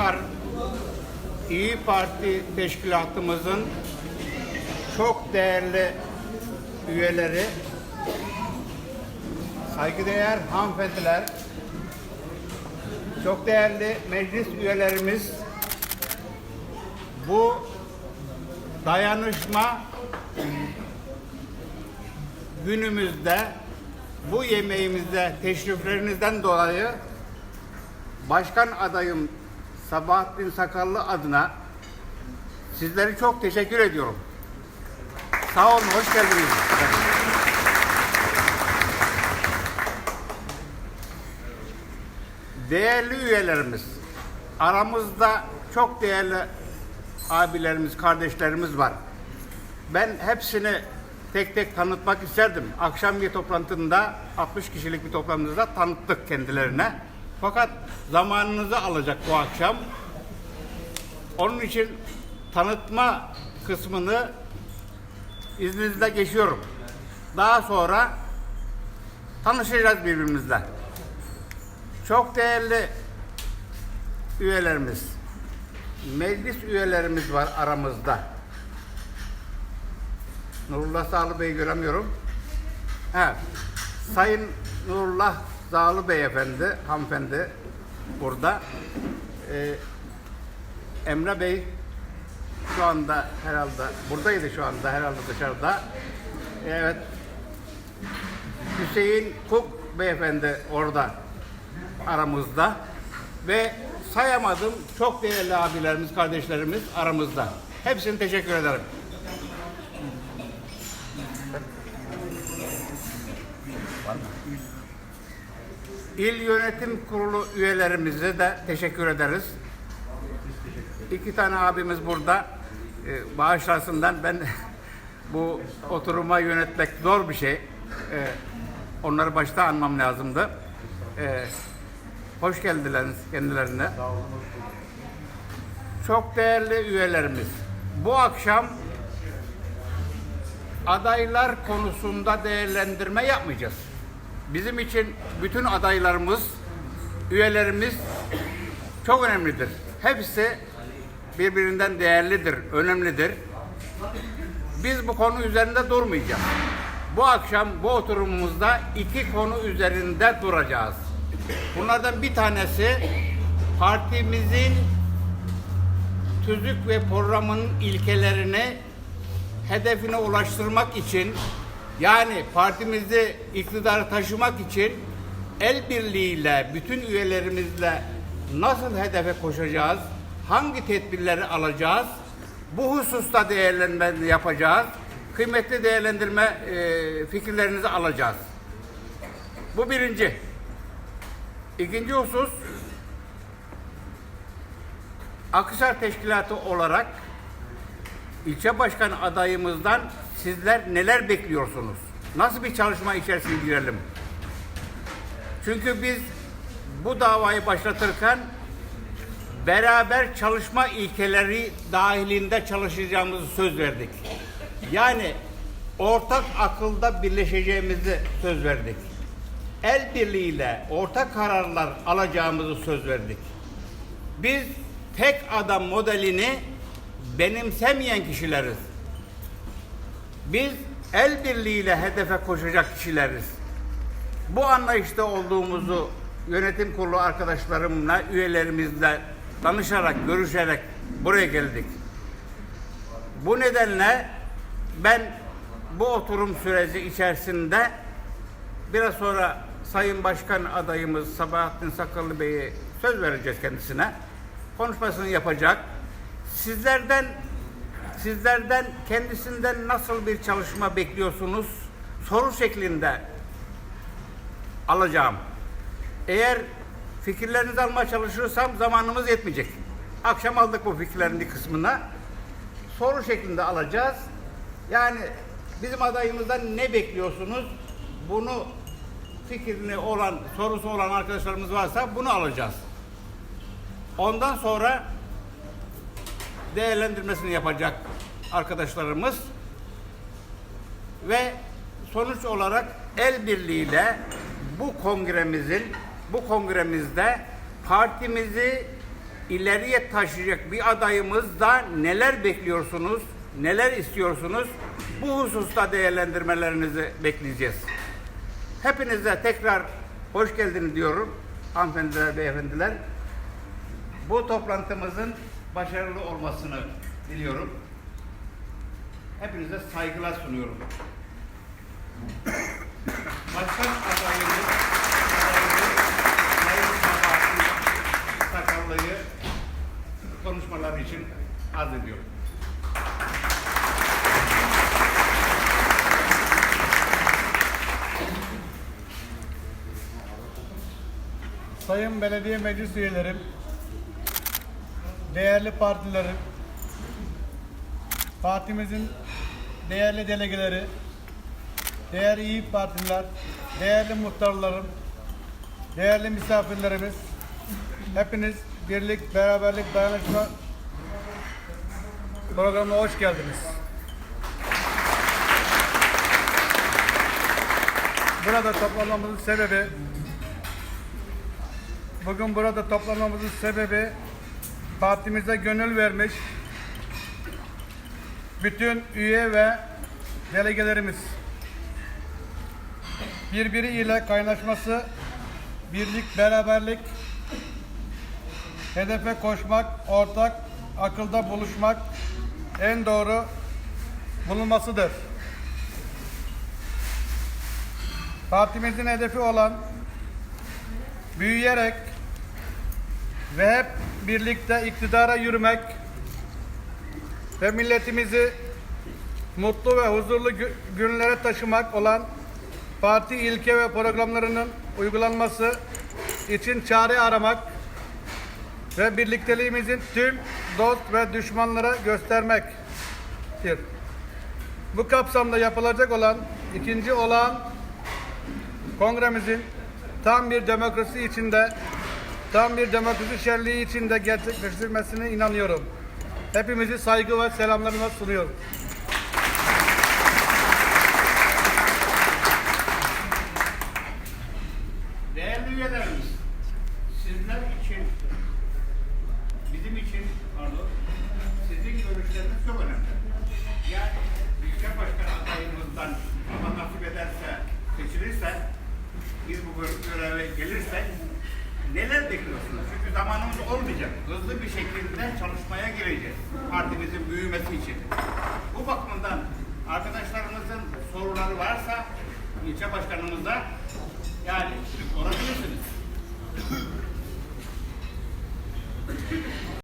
Akhisar İyi Parti Teşkilatımızın çok değerli üyeleri, saygıdeğer hanımefendiler, çok değerli meclis üyelerimiz bu dayanışma günümüzde bu yemeğimizde teşriflerinizden dolayı başkan adayım Sabahattin Sakallı adına sizleri çok teşekkür ediyorum. Sağ olun, hoş geldiniz. Değerli üyelerimiz, aramızda çok değerli abilerimiz, kardeşlerimiz var. Ben hepsini tek tek tanıtmak isterdim. Akşam bir toplantında 60 kişilik bir toplantımızda tanıttık kendilerine. Fakat zamanınızı alacak bu akşam. Onun için tanıtma kısmını izninizle geçiyorum. Daha sonra tanışacağız birbirimizle. Çok değerli üyelerimiz, meclis üyelerimiz var aramızda. Nurullah Sağlı Bey'i göremiyorum. Ha, Sayın Nurullah Sağlı Beyefendi, hanımefendi burada. Ee, Emre Bey şu anda herhalde buradaydı şu anda herhalde dışarıda. Evet. Hüseyin Kuk Beyefendi orada aramızda ve sayamadım çok değerli abilerimiz, kardeşlerimiz aramızda. Hepsini teşekkür ederim. İl Yönetim Kurulu üyelerimize de teşekkür ederiz. İki tane abimiz burada. Ee, bağışlasından ben bu oturuma yönetmek zor bir şey. Ee, onları başta anmam lazımdı. Ee, hoş geldiler kendilerine. Çok değerli üyelerimiz. Bu akşam adaylar konusunda değerlendirme yapmayacağız. Bizim için bütün adaylarımız, üyelerimiz çok önemlidir. Hepsi birbirinden değerlidir, önemlidir. Biz bu konu üzerinde durmayacağız. Bu akşam bu oturumumuzda iki konu üzerinde duracağız. Bunlardan bir tanesi partimizin tüzük ve programının ilkelerini hedefine ulaştırmak için yani partimizi iktidara taşımak için el birliğiyle bütün üyelerimizle nasıl hedefe koşacağız? Hangi tedbirleri alacağız? Bu hususta değerlendirme yapacağız. Kıymetli değerlendirme e, fikirlerinizi alacağız. Bu birinci. İkinci husus Akhisar Teşkilatı olarak ilçe başkan adayımızdan sizler neler bekliyorsunuz? Nasıl bir çalışma içerisine girelim? Çünkü biz bu davayı başlatırken beraber çalışma ilkeleri dahilinde çalışacağımızı söz verdik. Yani ortak akılda birleşeceğimizi söz verdik. El birliğiyle ortak kararlar alacağımızı söz verdik. Biz tek adam modelini benimsemeyen kişileriz. Biz el birliğiyle hedefe koşacak kişileriz. Bu anlayışta olduğumuzu yönetim kurulu arkadaşlarımla, üyelerimizle danışarak, görüşerek buraya geldik. Bu nedenle ben bu oturum süreci içerisinde biraz sonra Sayın Başkan adayımız Sabahattin Sakallı Bey'e söz vereceğiz kendisine. Konuşmasını yapacak. Sizlerden sizlerden kendisinden nasıl bir çalışma bekliyorsunuz? Soru şeklinde alacağım. Eğer fikirlerinizi almaya çalışırsam zamanımız yetmeyecek. Akşam aldık bu fikirlerin bir kısmına. Soru şeklinde alacağız. Yani bizim adayımızdan ne bekliyorsunuz? Bunu fikrini olan, sorusu olan arkadaşlarımız varsa bunu alacağız. Ondan sonra değerlendirmesini yapacak arkadaşlarımız ve sonuç olarak el birliğiyle bu kongremizin bu kongremizde partimizi ileriye taşıyacak bir adayımızda neler bekliyorsunuz, neler istiyorsunuz? Bu hususta değerlendirmelerinizi bekleyeceğiz. Hepinize tekrar hoş geldiniz diyorum hanımefendiler, beyefendiler. Bu toplantımızın başarılı olmasını diliyorum. Hepinize saygılar sunuyorum. Başkan adayımız, adayımız Sakallı'yı konuşmalar için arz ediyorum. Sayın Belediye Meclis Üyelerim, değerli partilerim, partimizin değerli delegeleri, değerli iyi partiler, değerli muhtarlarım, değerli misafirlerimiz, hepiniz birlik, beraberlik, dayanışma programına hoş geldiniz. Burada toplanmamızın sebebi Bugün burada toplanmamızın sebebi partimize gönül vermiş bütün üye ve delegelerimiz birbiriyle kaynaşması, birlik, beraberlik, hedefe koşmak, ortak akılda buluşmak en doğru bulunmasıdır. Partimizin hedefi olan büyüyerek ve hep birlikte iktidara yürümek ve milletimizi mutlu ve huzurlu gü- günlere taşımak olan parti ilke ve programlarının uygulanması için çare aramak ve birlikteliğimizin tüm dost ve düşmanlara göstermektir. Bu kapsamda yapılacak olan ikinci olağan kongremizin tam bir demokrasi içinde, tam bir demokrasi şerliği içinde gerçekleştirmesine inanıyorum. Hepimizi saygı ve selamlarımla sunuyorum. Değerli üyelerimiz, sizler için, bizim için, pardon, sizin görüşleriniz çok önemli. Yani ilçe başkan adayımızdan Allah nasip ederse, seçilirse, biz bu göreve gelirsek neler bekliyorsunuz? Çünkü zamanımız olmayacak. Hızlı bir şekilde çalışmaya gireceğiz. Partimizin büyümesi için. Bu bakımdan arkadaşlarımızın soruları varsa ilçe başkanımıza yani sorabilirsiniz.